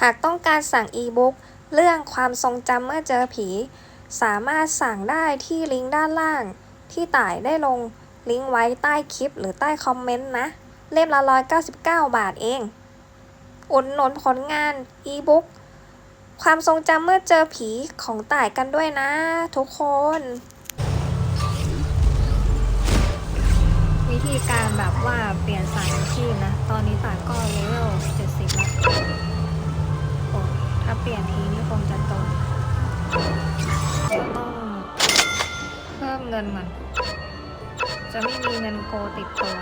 หากต้องการสั่งอีบุ๊กเรื่องความทรงจำเมื่อเจอผี สามารถสั่งได้ที่ลิงก์ด้านล่าง ที่ต่ายได้ลงลิงก์ไว้ใต้คลิปหรือใต้คอมเมนต์นะ เล่มละ 199 บาทเอง อุดหนุนผลงานอีบุ๊กความทรงจำเมื่อเจอผีของต่ายกันด้วยนะ ทุกคน วิธีการแบบว่าเปลี่ยนสายอาชีพนะ ตอนนี้ต่ายก็เลเวล มเงินก่อน จะไม่มีเงินโกติดตัว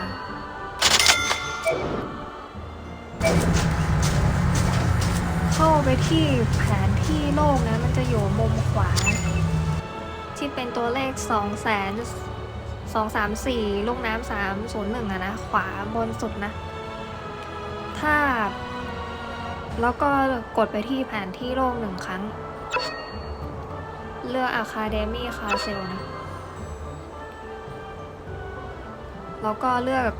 เข้าไปที่แผนที่โลกนะ มันจะอยู่มุมขวา ที่เป็นตัวเลข 2 0 0 0 0 2 3 4 ลูกน้ำ3 0 1อะนะ ขวาบนสุดนะ ถ้า แล้วก็กดไปที่แผนที่โลกหนึ่งครั้ง เลือก Academy Castle นะ แล้วก็เลือก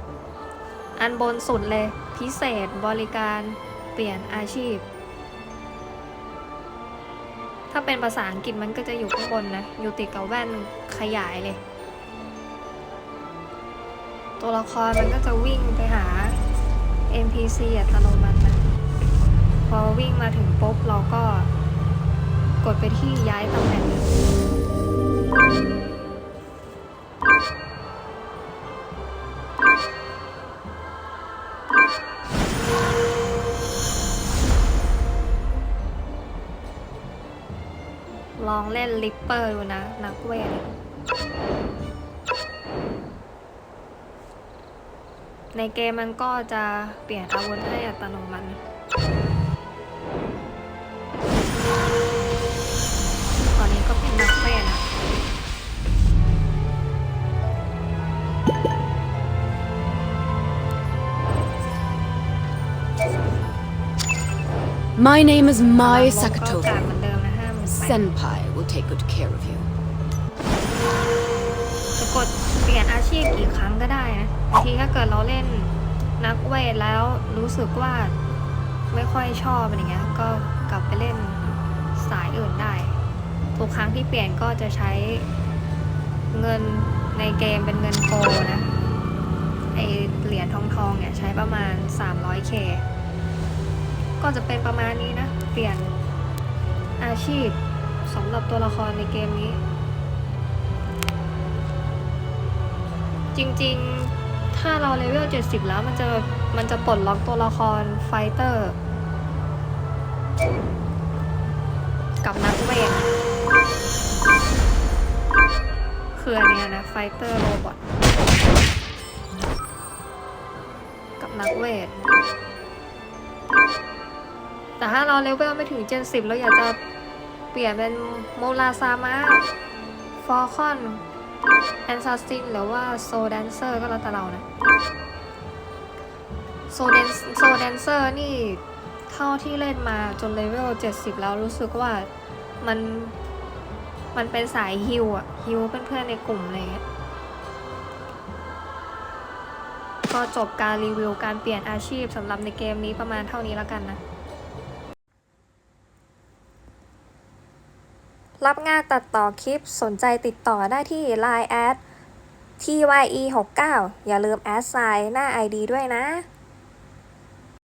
อันบนสุดเลย พิเศษบริการเปลี่ยนอาชีพ ถ้าเป็นภาษาอังกฤษมันก็จะอยู่ข้างบนนะ อยู่ติดกับแว่นขยายเลย ตัวละครมันก็จะวิ่งไปหา NPC อัตโนมัตินะ พอวิ่งมาถึงปุ๊บเราก็กดไปที่ย้ายตำแหน่ง ลองเล่นลิปเปอร์ดูนะ นักเวทอะในเกมมันก็จะเปลี่ยนอาวุธให้อัตโนมัตินะตอนนี้ก็เป็นนักเวทนะ My name is พลัง Mai บ Senpai will take good care of you. จะกดเปลี่ยนอาชีพกี่ครั้งก็ได้นะบางทีถ้าเกิดเราเล่นนักเวทแล้วรู้สึกว่าไม่ค่อยชอบอะไรเงี้ย ก็กลับไปเล่นสายอื่นได้ ทุกครั้งที่เปลี่ยนก็จะใช้เงินในเกมเป็นเงินโกลนะไอเหรียญทองทองๆเนี่ยใช้ประมาณ 300k ก็จะเป็นประมาณนี้นะ เปลี่ยนอาชีพ สำหรับตัวละครในเกมนี้ จริงๆ ถ้าเราเลเวล 70 แล้วมันจะมันจะปลดล็อกตัวละครไฟเตอร์ กับนักเวทคืออันเนี้ยนะไฟเตอร์โรบอทกับนักเวทแต่ถ้าเราเลเวลไม่ถึง70แล้วอยากจะ เปลี่ยนเป็นโมลาซามะฟอร์คอนแอนซาซินหรือว่าโซแดนเซอร์ก็แล้วแต่เรานะโซแดนโซแดนเซอร์นี่เท่าที่เล่นมาจนเลเวล 70 แล้วรู้สึกว่ามันมันเป็นสายฮิวอะฮิวเพื่อนๆในกลุ่มอะไรเงี้ยก็จบการรีวิวการเปลี่ยนอาชีพสำหรับในเกมนี้ประมาณเท่านี้แล้วกันนะ รับงานตัดต่อคลิปสนใจติดต่อได้ที่ Line แอด TYE69 อย่าลืมแอดไซน์หน้า ID ด้วยนะ